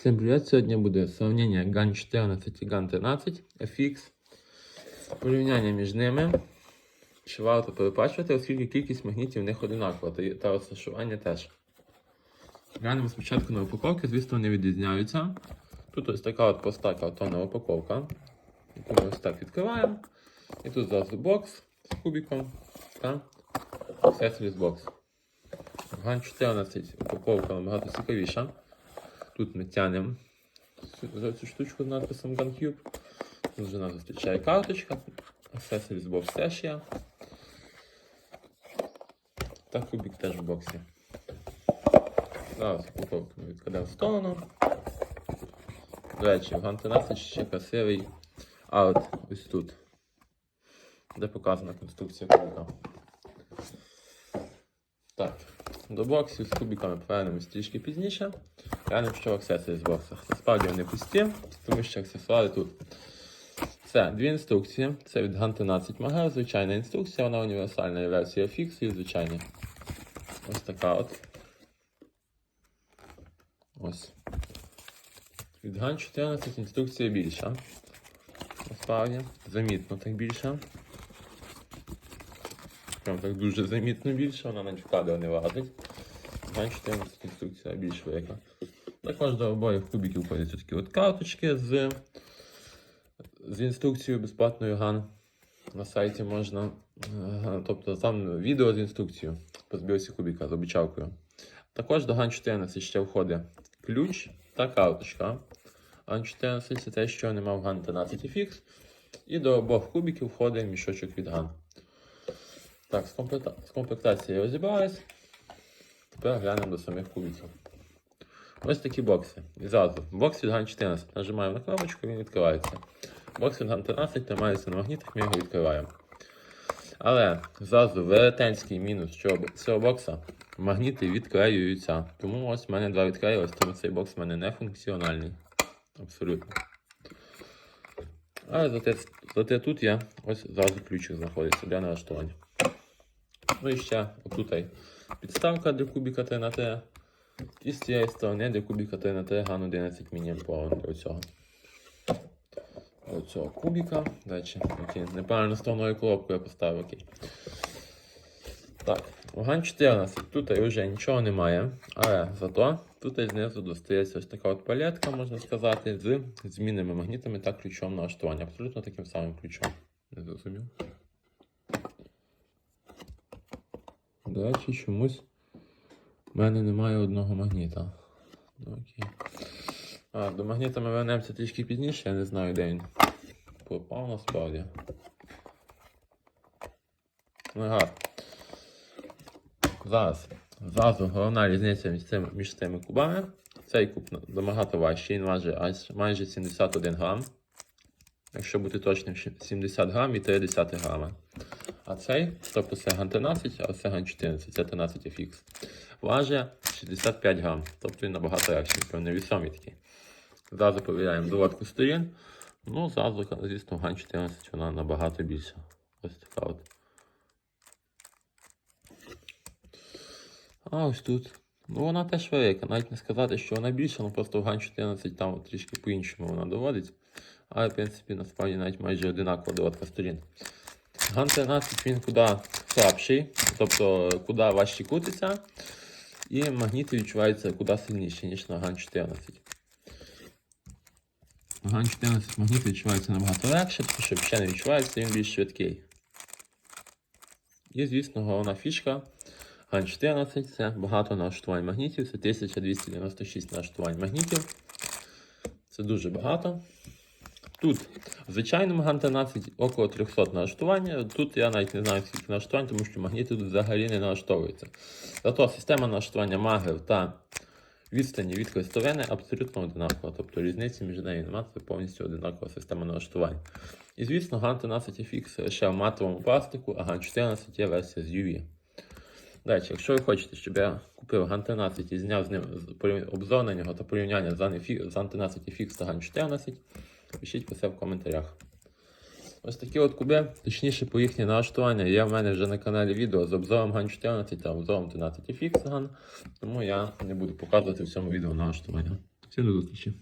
Всім привіт! Сьогодні буде сравнення GAN 14 і GAN 13 FX. Порівняння між ними. Чи варто переплачувати, оскільки кількість магнітів в них одинакова та- та розташування теж. Глянемо спочатку на упаковки, звісно, вони відрізняються. Тут ось така от проста картонна упаковка, яку ми ось так відкриваємо. І тут зразу бокс з кубиком та accessories бокс. GAN 14 упаковка набагато цікавіша. Тут ми тянемо цю- штучку з надписом GunCube. Тут вже нас зустрічає карточка. Accessories box теж є. Та кубик теж в боксі. Зараз упаковку ми відкладемо в сторону. До речі, в 13 ще красивий арт ось тут, де показана конструкція кубика. Так, до боксів з кубиками повернемось трішки пізніше. Глянемо, що в аксесуарі з боксах. Насправді вони пусті, тому що аксесуари тут. Це дві інструкції. Це від 13 Магер, звичайна інструкція, вона універсальна версія FX і звичайна. Ось така от. Ось. Від GAN 14 інструкція більша. Насправді, замітно так більше. Прям так дуже замітно більше, вона навіть в кадр не влазить. GAN 14 інструкція більш велика. Також до обоїх кубиків входять такі от карточки з, з інструкцією безплатною GAN. На сайті можна, е, тобто там відео з інструкцією по збірці кубика з обіцялкою. Також до GAN 14 ще входить ключ та карточка. GAN 14 це те, що не мав GAN 13 FX. І до обох кубиків входить мішочок від GAN. Так, з, комплекта... з комплектацією розібрались. Тепер глянемо до самих кубиків. Ось такі бокси. І зразу. Бокс від GAN 14. Нажимаємо на кнопочку, він відкривається. Бокс від GAN 13 тримається на магнітах, ми його відкриваємо. Але зразу велетенський мінус цього, цього бокса. Магніти відклеюються. Тому ось в мене два відклеїлось, тому цей бокс в мене не функціональний. Абсолютно. Але зате, зате тут є ось зразу ключик знаходиться для налаштування. Ну і ще отут підставка для кубіка 3 на 3 І з цієї сторони для кубіка 3 на 3 ган 11 мА для цього. Оцього кубіка. Дальше, окей, неправильно стороною коробку я поставив, окей. Так, ган 14. Тут вже нічого немає, але зато тут знизу достається ось така от палетка, можна сказати, з змінними магнітами та ключом налаштування. Абсолютно таким самим ключом. Не зрозумів. До чомусь в мене немає одного магніта. Окей. А, до магніта ми вернемося трішки пізніше, я не знаю, де він пропав насправді. Ну, гаразд. Зараз. Зразу головна різниця між цими, між цими кубами. Цей куб набагато важчий, він важить аж майже 71 грам. Якщо бути точним, 70 грам і 30 грама. А цей, тобто це ган 13, а це ган 14, це 13 FX. Важить 65 грам, тобто він набагато легший, певний вісомий такий. Зразу перевіряємо доводку сторін. Ну, зразу, звісно, ган 14 вона набагато більша. Ось така от. А ось тут. Ну вона теж велика. Навіть не сказати, що вона більша, ну просто ган 14 там от трішки по-іншому вона доводить. Але, в принципі, насправді навіть майже одинакова доводка сторін. Ган 13 він куди слабший, тобто куди важче крутиться, і магніти відчуваються куди сильніші, ніж на Ган 14. Ган 14 магніт відчувається набагато легше, тому що ще не відчувається, він більш швидкий. І, звісно, головна фішка Ган 14 це багато налаштувань магнітів, це 1296 налаштувань магнітів. Це дуже багато. Тут в звичайному ган 13 около 300 налаштування. Тут я навіть не знаю, скільки налаштувань, тому що магніти тут взагалі не налаштовуються. Зато система налаштування магів та відстані від крестовини абсолютно одинакова. Тобто різниці між нею немає, це повністю одинакова система налаштувань. І звісно, ган 13 FX лише в матовому пластику, а ган 14 є версія з UV. Далі, якщо ви хочете, щоб я купив ган 13 і зняв з ним обзор на нього та порівняння з ган FX з ган 13 FX та ган 14, пишіть про це в коментарях. Ось такі от куби, точніше по їхнє налаштування, є в мене вже на каналі відео з обзором ган 14 та обзором 13 FX ган, тому я не буду показувати в цьому відео налаштування. Всім до зустрічі.